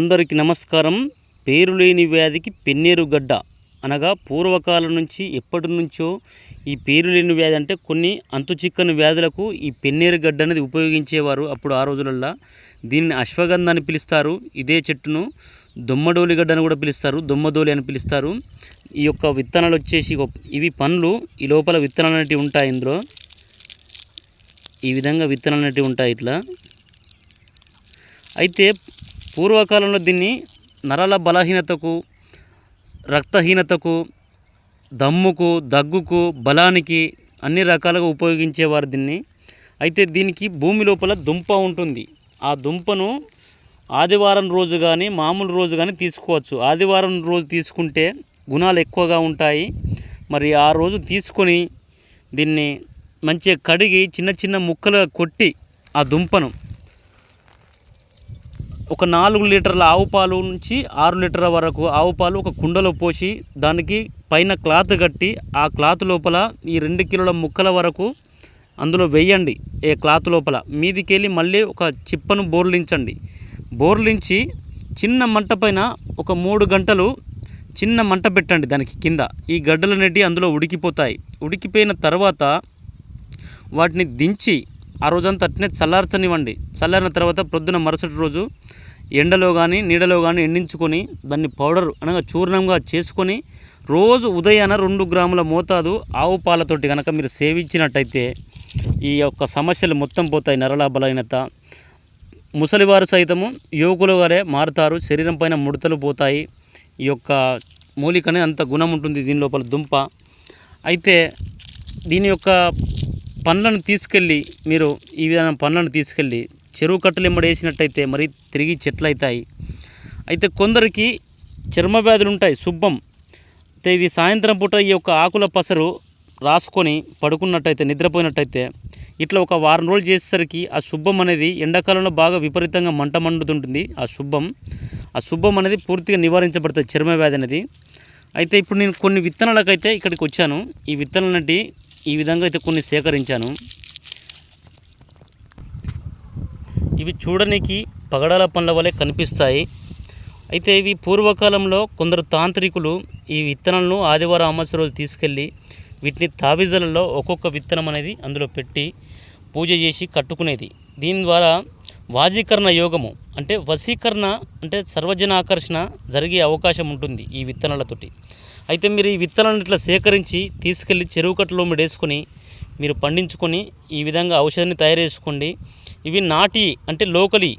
అందరికీ నమస్కారం. పేరులేని వ్యాధికి పెన్నేరు గడ్డ. అనగా పూర్వకాలం నుంచి ఎప్పటి నుంచో ఈ పేరులేని వ్యాధి అంటే కొన్ని అంతు చిక్కని వ్యాధులకు ఈ పెన్నేరు గడ్డ అనేది ఉపయోగించేవారు అప్పుడు ఆ రోజులల్లో. దీన్ని అశ్వగంధ అని పిలుస్తారు. ఇదే చెట్టును దొమ్మడోలి గడ్డ అని కూడా పిలుస్తారు. దొమ్మదోలి అని పిలుస్తారు. ఈ యొక్క విత్తనాలు వచ్చేసి ఇవి పండ్లు. ఈ లోపల విత్తనాలు అనేటివి ఉంటాయి ఇందులో. ఈ విధంగా విత్తనాలు అనేటివి ఉంటాయి ఇట్లా. అయితే పూర్వకాలంలో దీన్ని నరాల బలహీనతకు రక్తహీనతకు దమ్ముకు దగ్గుకు బలానికి అన్ని రకాలుగా ఉపయోగించేవారు దీన్ని. అయితే దీనికి భూమి లోపల దుంప ఉంటుంది. ఆ దుంపను ఆదివారం రోజు కానీ మామూలు రోజు కానీ తీసుకోవచ్చు. ఆదివారం రోజు తీసుకుంటే గుణాలు ఎక్కువగా ఉంటాయి. మరి ఆ రోజు తీసుకొని దీన్ని మంచిగా కడిగి చిన్న చిన్న ముక్కలుగా కొట్టి ఆ దుంపను ఒక నాలుగు లీటర్ల ఆవు పాలు నుంచి ఆరు లీటర్ల వరకు ఆవు పాలు ఒక కుండలో పోసి దానికి పైన క్లాత్ కట్టి ఆ క్లాత్ లోపల ఈ రెండు కిలోల ముక్కల వరకు అందులో వేయండి ఏ క్లాత్ లోపల. మీదికెళ్ళి మళ్ళీ ఒక చిప్పను బోర్లించండి. బోర్లించి చిన్న మంట పైన ఒక మూడు గంటలు చిన్న మంట పెట్టండి దానికి కింద. ఈ గడ్డలు అనేటివి అందులో ఉడికిపోతాయి. ఉడికిపోయిన తర్వాత వాటిని దించి ఆ రోజంతా అట్నే చల్లార్చనివ్వండి. చల్లారిన తర్వాత ప్రొద్దున మరుసటి రోజు ఎండలో కానీ నీడలో కానీ ఎండించుకొని దాన్ని పౌడర్ అనగా చూర్ణంగా చేసుకొని రోజు ఉదయాన రెండు గ్రాముల మోతాదు ఆవు పాలతోటి కనుక మీరు సేవించినట్టయితే ఈ యొక్క సమస్యలు మొత్తం పోతాయి నరల బలహీనత. ముసలివారు సైతము యువకులుగానే మారుతారు శరీరం పైన ముడతలు పోతాయి. ఈ యొక్క మూలికనే అంత గుణం ఉంటుంది దీని లోపల దుంప. అయితే దీని యొక్క పండ్లను తీసుకెళ్ళి మీరు ఈ విధమైన పండ్లను తీసుకెళ్ళి చెరువు కట్టలు ఎమ్మడేసినట్టయితే మరి తిరిగి చెట్లు అవుతాయి అయితే కొందరికి చర్మ వ్యాధులు ఉంటాయి శుభ్రం అయితే ఇది సాయంత్రం పూట ఈ యొక్క ఆకుల పసరు రాసుకొని పడుకున్నట్టయితే నిద్రపోయినట్టయితే ఇట్లా ఒక వారం రోజులు చేసేసరికి ఆ శుభ్రం అనేది ఎండాకాలంలో బాగా విపరీతంగా మంట మండుతుంటుంది ఆ శుభ్రం ఆ శుభ్రం అనేది పూర్తిగా నివారించబడుతుంది చర్మ వ్యాధి అనేది. అయితే ఇప్పుడు నేను కొన్ని విత్తనాలకైతే ఇక్కడికి వచ్చాను. ఈ విత్తనాలన్నిటి ఈ విధంగా అయితే కొన్ని సేకరించాను. ఇవి చూడనికి పగడాల పండ్ల వలె కనిపిస్తాయి. అయితే ఇవి పూర్వకాలంలో కొందరు తాంత్రికులు ఈ విత్తనాలను ఆదివారం అమావాస్య రోజు తీసుకెళ్ళి వీటిని తావిజలలో ఒక్కొక్క విత్తనం అనేది అందులో పెట్టి పూజ చేసి కట్టుకునేది. దీని ద్వారా వాజీకరణ యోగము అంటే వశీకరణ అంటే సర్వజన ఆకర్షణ జరిగే అవకాశం ఉంటుంది ఈ విత్తనాలతోటి అయితే మీరు ఈ విత్తనాలను ఇట్లా సేకరించి తీసుకెళ్ళి చెరువు కట్టలో మీడేసుకొని మీరు పండించుకొని ఈ విధంగా ఔషధాన్ని తయారు చేసుకోండి. ఇవి నాటి అంటే లోకలి